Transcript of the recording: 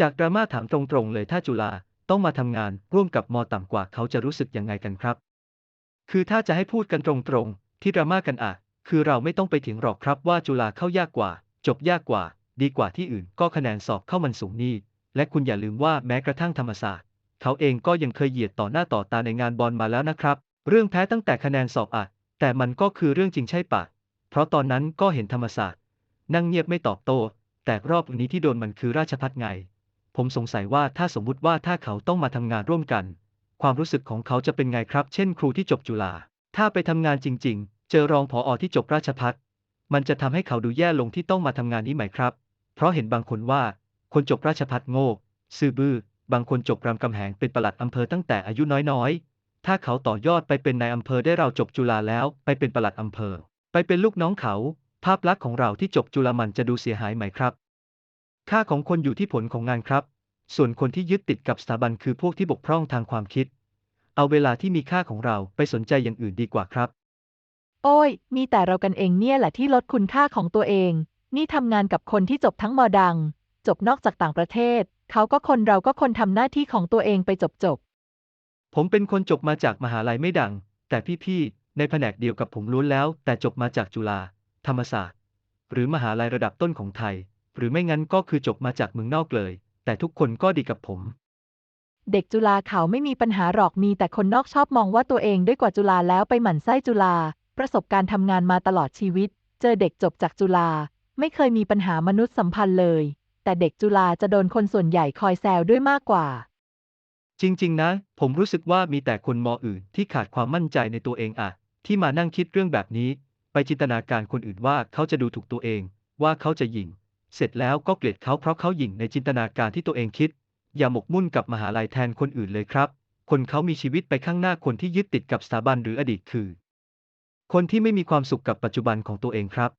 จากดราม่าถามตรงๆเลยถ้าจุฬาต้องมาทำงานร่วมกับมอต่ำกว่าเขาจะรู้สึกยังไงกันครับ คือถ้าจะให้พูดกันตรงๆ ที่ดราม่ากันอะคือเราไม่ต้องไปถึงหรอกครับว่าจุฬาเข้ายากกว่า จบยากกว่า ดีกว่าที่อื่นก็คะแนนสอบเข้ามันสูงนี่ และคุณอย่าลืมว่าแม้กระทั่งธรรมศาสตร์ เขาเองก็ยังเคยเหยียดต่อหน้าต่อตาในงานบอลมาแล้วนะครับ เรื่องแพ้ตั้งแต่คะแนนสอบอะแต่มันก็คือเรื่องจริงใช่ปะเพราะตอนนั้นก็เห็นธรรมศาสตร์ นั่งเงียบไม่ตอบโต้แต่รอบนี้ที่โดนมันคือราชพัฒไง ผมสงสัยว่าถ้าสมมุติว่าถ้าเขาต้องมาทำงานร่วมกัน ความรู้สึกของเขาจะเป็นไงครับ เช่น ครูที่จบจุฬา ถ้าไปทำงานจริง ๆ เจอรองผออที่จบราชพัฒมันจะทำให้เขาดูแย่ลงที่ต้องมาทำงานนี้ไหมครับ เพราะเห็นบางคนว่า คนจบราชพัฒโง่ซื่อบื้อบางคนจบรามคำแหงเป็นประหลัดอำเภอตั้งแต่อายุน้อยๆ ถ้าเขาต่อยอดไปเป็นนายอำเภอได้เราจบจุฬาแล้ว ไปเป็นประหลัดอำเภอ ไปเป็นลูกน้องเขา ภาพลักษณ์ของเราที่จบจุฬามันจะดูเสียหายไหมครับ ค่าของคนอยู่ที่ผลของงานครับ ส่วนคนที่ยึดติดกับสถาบันคือพวกที่บกพร่องทางความคิด เอาเวลาที่มีค่าของเราไปสนใจอย่างอื่นดีกว่าครับ โอ้ย มีแต่เรากันเองเนี่ยแหละที่ลดคุณค่าของตัวเอง นี่ทำงานกับคนที่จบทั้งมอดัง จบนอกจากต่างประเทศ เขาก็คนเราก็คนทำหน้าที่ของตัวเองไปจบจบผมเป็นคนจบมาจากมหาลัยไม่ดัง แต่พี่ๆ ในแผนกเดียวกับผมล้วนแล้ว แต่จบมาจากจุฬาธรรมศาสตร์ หรือมหาลัยระดับต้นของไทย หรือไม่งั้นก็คือจบมาจากเมืองนอกเลย แต่ทุกคนก็ดีกับผม เด็กจุฬาเขาไม่มีปัญหาหรอกมีแต่คนนอกชอบมองว่าตัวเองด้วยกว่าจุฬาแล้วไปหมั่นไส้จุฬาประสบการณ์ทำงานมาตลอดชีวิต เจอเด็กจบจากจุฬาไม่เคยมีปัญหามนุษยสัมพันธ์เลย แต่เด็กจุฬาจะโดนคนส่วนใหญ่คอยแซวด้วยมากกว่า จริง ๆ นะ ผมรู้สึกว่ามีแต่คนมออื่นที่ขาดความมั่นใจในตัวเองอะที่มานั่งคิดเรื่องแบบนี้ ไปจินตนาการคนอื่นว่าเขาจะดูถูกตัวเอง ว่าเขาจะหยิ่ง เสร็จแล้วก็เกลียดเขาเพราะเขาหยิ่งในจินตนาการที่ตัวเองคิด อย่าหมกมุ่นกับมหาลัยแทนคนอื่นเลยครับ คนเขามีชีวิตไปข้างหน้าคนที่ยึดติดกับสถาบันหรืออดีตคือ คนที่ไม่มีความสุขกับปัจจุบันของตัวเองครับ